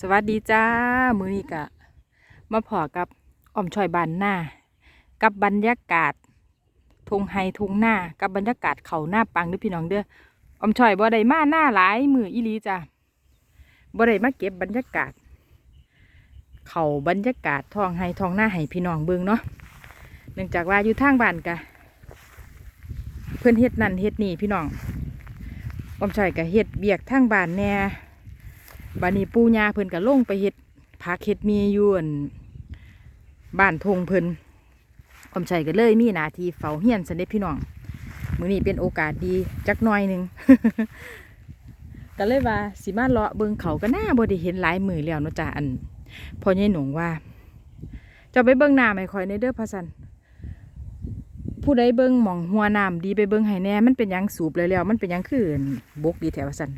สวัสดีจ้า มือนี้กะมาพอกับอ้อมชอยบานหน้า กับบรรยากาศทงไฮทงหน้า กับบรรยากาศเขาหน้าปังด้อพี่น้องเด้ออ้อมชอยบ่ได้มาหน้าหลายมืออีลีจ้าบ่ได้มาเก็บบรรยากาศ เขาบรรยากาศทองไฮทองหน้าให้พี่น้องเบิ่งเนาะเนื่องจากว่าอยู่ทางบ้านกะ เพื่อนเฮ็ดนั่นเฮ็ดนี่พี่น้องอ้อมชอยกะเฮ็ดเบียกทางบ้านแน่ บานี้ปูญาเพิ่นก็ลงไปเฮ็ดผักเฮ็ดมียู่อั่นบ้านทงเพิ่นอมชัยก็เลยมีหน้าที่เฝ้าเฮียนสันเด็พี่น้องมื้อนี้เป็นโอกาสดีจักหน่อยหนึ่งก็เลยว่าสิมาเลาะเบิงเขาก็น่าบ่ได้เห็นหลายมือแล้วเนาะจ้ะอันพ่อใหญ่หนงว่าจะไปเบิ่งน้ำให้ข่อยในเด้อพะสันผู้ใดเบิ่งหมองหัวน้ำดีไปเบิ่งให้แน่ มันเป็นยังสูบเลยแล้ว มันเป็นยังคืนบกดีแถวสัน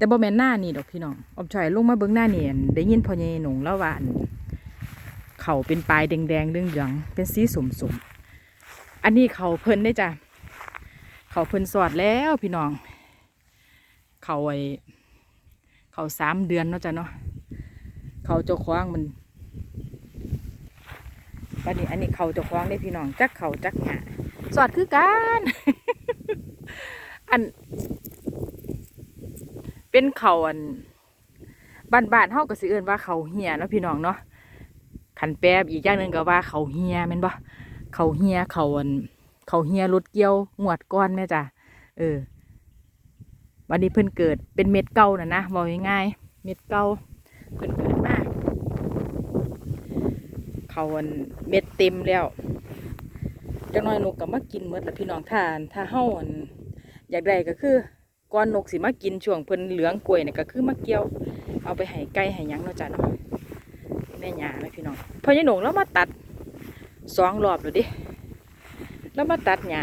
แต่บ่แม่นหน้านี่ดอกพี่น้องอมชอยลงมาเบิ่งหน้านี่อั่นได้ยินพ่อใหญ่หนงแล้วว่าเขาเป็นปลายแดงๆเรื่องหยังเป็นสีสมๆอันนี้เขาเพิ่นได้จ้ะเขาเพิ่นสอดแล้วพี่น้อง เขาไอเขาสามเดือนเนาะจ้ะเนาะเขาเจ้าของมันบัดนี้อันนี้เขาเจ้าของได้พี่น้องจักเขาจักหยาสอดคือกันอัน เป็นเขาอันบ้านบ้านๆเฮาก็สิเอิ้นว่าเขาเหียเนาะพี่น้องเนาะขันแปบอีกอย่างหนึ่งก็ว่าเขาเหียแม่นบ่เขาเหียเขาอันเขาเหียรถเกี่ยวงวดก้อนแม่จ้ะเออ วันนี้เพิ่นเกิดเป็นเม็ดเก่าน่ะนะบอกง่ายๆเม็ดเก่าเพิ่นเกิดมากเขาอันเม็ดเต็มแล้วจังน้อยนกก็มากินหมดแล้วพี่น้องทาน ถ้าเฮาอันอยากได้ก็คือ ก่อนนกสิมากินช่วงเพิ่นเหลืองกล้วยเนี่ยก็คือมาเกี่ยว เอาไปให้ไก่ให้ยังเนาะจ้ะเนาะแม่ยาแม่พี่น้องพอยายหนงแล้วมาตัดสองรอบแล้วดิแล้วมาตัดหญ้า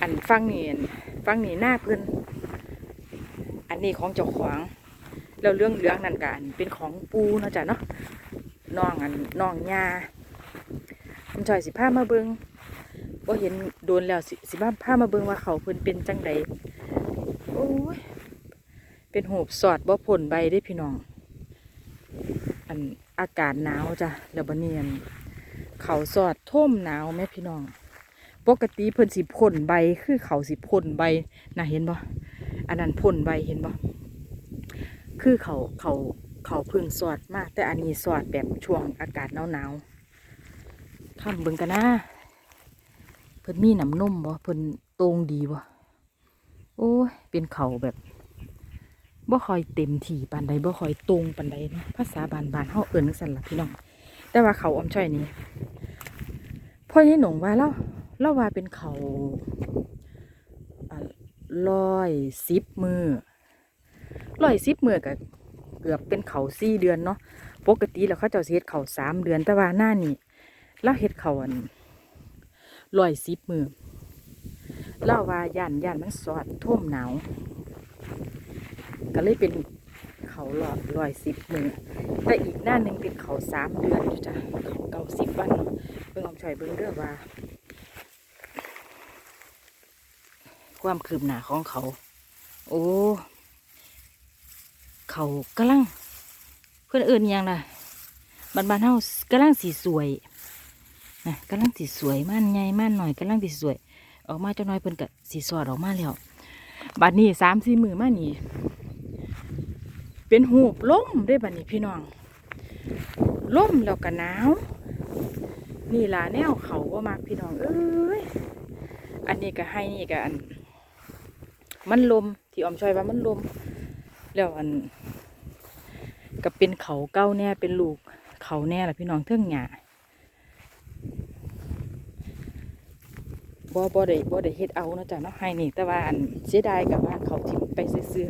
อันฟังนี่อั่นฟังนี่หน้าเพิ่นอันนี้ของเจ้าของแล้วเรื่องเหลืองนั่นกันเป็นของปูเนาะจ้ะเนาะน้องอันน้องหยาผมชอยสิพามาเบิง ว่เห็นโดนแล้วสิสิบ้าพามาเบิ่งว่าเขาเพิ่นเป็นจังใดโอ้ยเป็นหูบสอดบ่ผลใบได้พี่น้อง อันอากาศหนาวจ้ะแล้วบัดนี้อันเขาสอดท่มหนาวแม่พี่น้อง ปกติเพิ่นสิพ่นใบคือเขาสิพ่นใบน่ะเห็นบ่อันนั้นพ่นใบเห็นบ่คือเขาเขาเขาเพึ่งสอดมาก แต่อันนี้สอดแบบช่วงอากาศหนาวๆทำเบิ่งกันนะ พิ่นมีน้ำนมบ่เพิ่นตรงดีบ่โอ้ยเป็นเขาแบบบ่ค่อยเต็มที่ปานใดบ่ค่อยตรงปานใดเนาะภาษาบานบานเฮาเอิ้นจังซั่นล่ะพี่น้องแต่ว่าเขาอมช่อยนี่พ่อใหญ่หนงว่าเล่าเล่าว่าเป็นเขาร้อยสิบมือร้อยสิบมือก็เกือบเป็นเขาสี่เดือนเนาะปกติแล้วเขาเจ้าเฮ็ดเขาสามเดือนแต่ว่าหน้านี่เราเฮ็ดเขาอัน ร้อยสิบมือเล่าว่าย่านย่านมันสอดท่วมหนาวก็เลยเป็นเขาหลอดร้อยสิบมือแต่อีกหน้าหนึ่งเป็นเขาสามเดือนจ้ะเขาเก้าสิบวันเบิ่งออมชอยเบิ่งเรื่องว่า ความคืบหน้าของเขา โอ้เขากำลังเพื่อนเอื่นอิหยังล่ะบ้านบ้านๆเฮากำลังสีสวย นะกำลังสีสวยมันใหญ่มันหน่อยกำลังสีสวย ออกมาเจ้าน้อยเพิ่นกะสีสอดออกมาแล้วบัดนี้สามสี่มือมานี่เป็นหูบล่มได้บัดนี้พี่น้องล่มแล้วก็หนาวนี่ล่ะแนวเขาว่ามากพี่น้องเอ้ยอันนี้ก็ให้นี่ก็อัน มันลมที่อมชอยว่ามันลม แล้วอันก็เป็นเขาเก้าแน่เป็นลูกเขาแน่ล่ะพี่น้องเทิงหญ้า บ่บ่ได้บ่ได้เฮ็ดเอาเนาะจ้ะเนาะให้นี่แต่ว่าเสียดายกับว่าเขาทิ้งไปซื่อ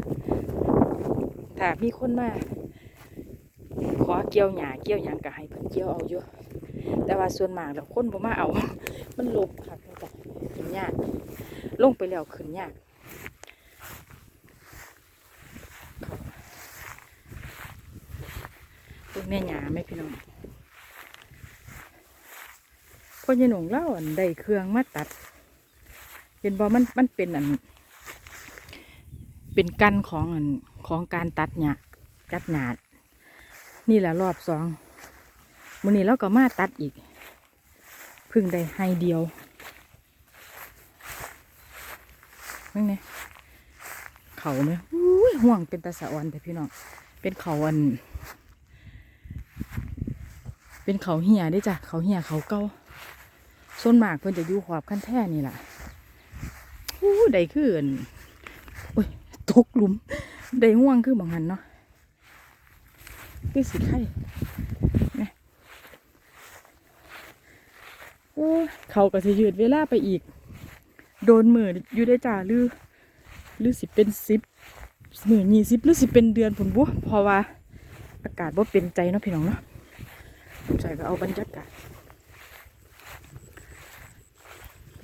ๆถ้ามีคนมาขอเกี่ยวหญ้าเกี่ยวหยังก็ให้เพิ่นเกี่ยวเอาอยู่แต่ว่าส่วนมากแล้วคนบ่มาเอา มันลบคักเนาะจ้ะขึ้นยากลงไปแล้วขึ้นยากเพิ่นแม่หญ้าไหมพี่น้อง พ่อใหญ่หนงเล่าอันได้เครื่องมาตัด เป็นบอมันมันเป็นอัน เป็นกันของอันของการตัดเนี่ยจัดหนาด นี่แหละรอบสองมื้อนี้เราก็มาตัดอีก พึ่งได้ให้เดียวนั่นไงเขาไหมอุ้ยห่วงเป็นตาสะออนแต่พี่น้องเป็นเขาอัน เป็นเขาเหี่ยได้จ้ะเขาเหี่ยเขาเก่า ส่วนมากเพิ่นจะอยู่ขอบขั้นแท่นี่แหละอู้ได้คืออันโอ้ยตกหลุมได้ห่วงคือหมองหันเนาะคือสิไข่นะโอ้เขาก็สิยืดเวลาไปอีก โดนมืออยู่ได้จ้าหรือหรือสิเป็นสิบมือยี่สิบหรือสิเป็นเดือนผลบัวเพราะว่าอากาศว่าเป็นใจเนาะพี่น้องเนาะใส่ก็เอาบรรยากาศ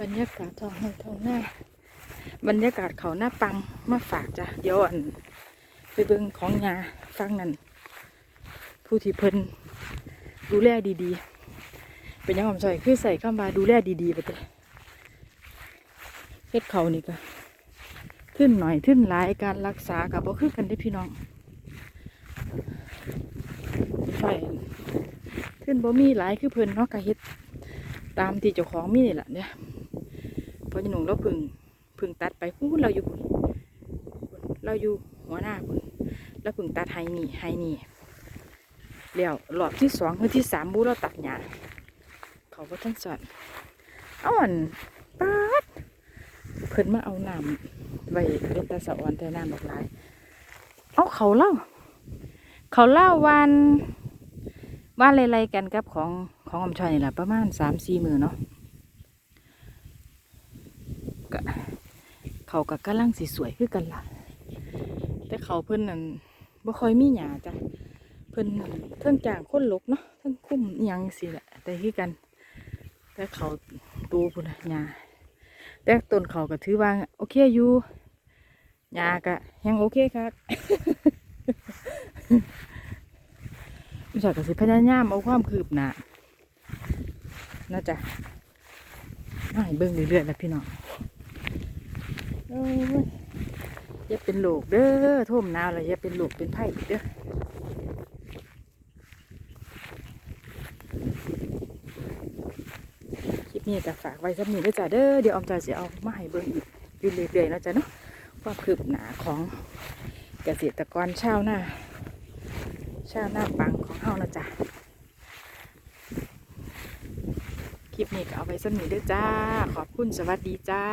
บรรยากาศท้องให้ท้องหน้าบรรยากาศเขาหน้าปังมาฝากจ้ะเดี๋ยวอันไปเบิ่งของยาฟังนั่นผู้ที่เพิ่นดูแลดีๆ เป็นยังผมใส่คือใส่ข้ามบาดูแลดีๆไปเลยเฮ็ดเขานี่ก็ขึ้นหน่อยขึ้นหลายการรักษากับบ่คือกันได้พี่น้องไฟขึ้นบ่มีหลายคือเพิ่นเนาะก็เฮ็ดตามที่เจ้าของมีนี่แหละเนี่ย พราะหนุ่งเราพึ่งพึ่งตัดไปพูดเราอยู่พุ่นเราอยู่หัวหน้าพุ่นแล้วพึ่งตัดไฮนี่ไฮนี่แล้วรอบที่สองคือที่สามบูเราตัดหญ้าเขาก็ทั้งสอนอาอันปัดเพิ่นมาเอาน้ำไว้เป็นตาสะออนแต่น้ำบักหลาย เอาเขาเล่า เขาเล่าวันวันอะไรๆกันกับของของอมชอยนี่แหละประมาณสามสี่มือเนาะ ก็เขากับกำลังสีสวยคือกันล่ะ แต่เขาเพิ่นนั่นบ่ค่อยมีหยาจ้ะเพิ่นนั่นเทิงจางคนลกเนาะเทิงคุ้มยังสิแหละแต่คือกัน แต่เขาตูพุ่นน่ะหยาแต่ต้นเขาก็ถือว่าโอเคอยู่หยาก็ยังโอเคครับผู้ชายก็สิพยายามเอาความคืบหน้าน่าจะไมาให้เบิ่งเรื่อยๆแล้วพี่น้อง อย่าเป็นโรคเด้อท่วมนาวแล้วอย่าเป็นโรคเป็นไผ่เด้อคลิปนี้จะฝากไว้สักนิดเด้อจ้ะเด้อเดี๋ยวออมจะสิเอามาให้เบิ่งอีกอยู่เรื่อยๆนะจ้ะเนาะความคืบหน้าของเกษตรกรชาวนาชาหน้าปังของเฮานะจ๊ะคลิปนี้ก็เอาไว้สำนีเด้วยจ้า ขอบคุณสวัสดีจ้า